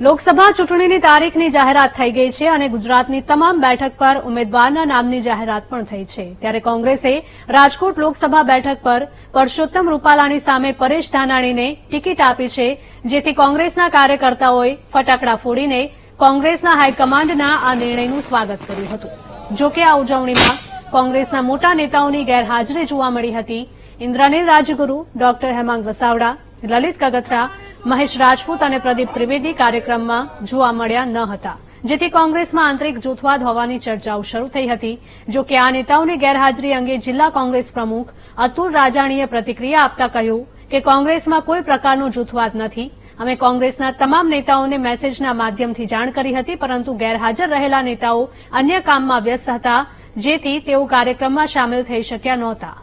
લોકસભા ચૂંટણીની તારીખની જાહેરાત થઈ ગઈ છે અને ગુજરાતની તમામ બેઠક પર ઉમેદવારના નામની જાહેરાત પણ થઈ છે. ત્યારે કોંગ્રેસે રાજકોટ લોકસભા બેઠક પર પરસોત્તમ રૂપાલાની સામે પરેશ ધાનાણીને ટિકિટ આપી છે, જેથી કોંગ્રેસના કાર્યકર્તાઓએ ફટાકડા ફોડીને કોંગ્રેસના હાઈકમાન્ડના આ નિર્ણયનું સ્વાગત કર્યું હતું. જોકે આ ઉજવણીમાં કોંગ્રેસના મોટા નેતાઓની ગેરહાજરી જોવા મળી હતી. ઇન્દ્રનીલ રાજગુરુ, ડોક્ટર હેમાંગ વસાવડા લલિત કગથરા, મહેશ રાજપૂત અને પ્રદીપ ત્રિવેદી કાર્યક્રમમાં જોવા મળ્યા ન હતા. જેથી કોંગ્રેસમાં આંતરિક જૂથવાદ હોવાની ચર્ચાઓ શરૂ થઈ હતી. જો કે આ નેતાઓની ગેરહાજરી અંગે જિલ્લા કોંગ્રેસ પ્રમુખ અતુલ રાજાણીએ પ્રતિક્રિયા આપતા કહ્યું કે કોંગ્રેસમાં કોઈ પ્રકારનો જૂથવાદ નથી. અમે કોંગ્રેસના તમામ નેતાઓને મેસેજના માધ્યમથી જાણ કરી હતી, પરંતુ ગેરહાજર રહેલા નેતાઓ અન્ય કામમાં વ્યસ્ત હતા, જેથી તેઓ કાર્યક્રમમાં સામેલ થઈ શક્યા નહોતા.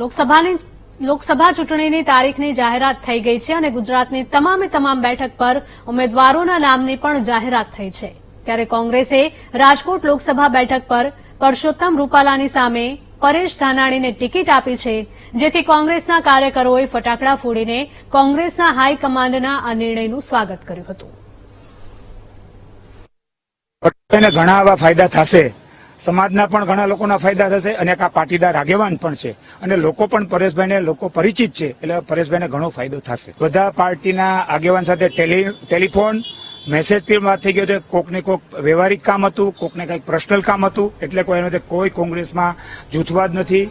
લોકસભાની લોકસભા ચૂંટણીની તારીખની જાહેરાત થઈ ગઈ છે અને ગુજરાતની તમામે તમામ બેઠક પર ઉમેદવારોના નામની પણ જાહેરાત થઈ છે. ત્યારે કોંગ્રેસે રાજકોટ લોકસભા બેઠક પર પરસોત્તમ રૂપાલાની સામે પરેશ ધાનાણીને ટિકિટ આપી છે, જેથી કોંગ્રેસના કાર્યકરોએ ફટાકડા ફોડીને કોંગ્રેસના હાઈકમાન્ડના આ નિર્ણયનું સ્વાગત કર્યું હતું. ઘણા એવા ફાયદા થશે. સમાજના પણ ઘણા લોકોના ફાયદા થશે અને આ પાટીદાર આગેવાન પણ છે. અને લોકો પણ પરેશભાઈને, લોકો પરિચિત છે, એટલે પરેશભાઈને ઘણો ફાયદો થશે. બધા પાર્ટીના આગેવાન સાથે ટેલી, ટેલિફોન, મેસેજ પણ વાત થઈ ગયો છે કોકને કોક વ્યવહારિક કામ હતું, કોકને કંઈક પર્સનલ કામ હતું, એટલે કોઈ એનો કોઈ કોંગ્રેસમાં જૂથવાદ નથી.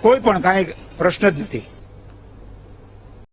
કોઈ પણ કાંઈ પ્રશ્ન જ નથી.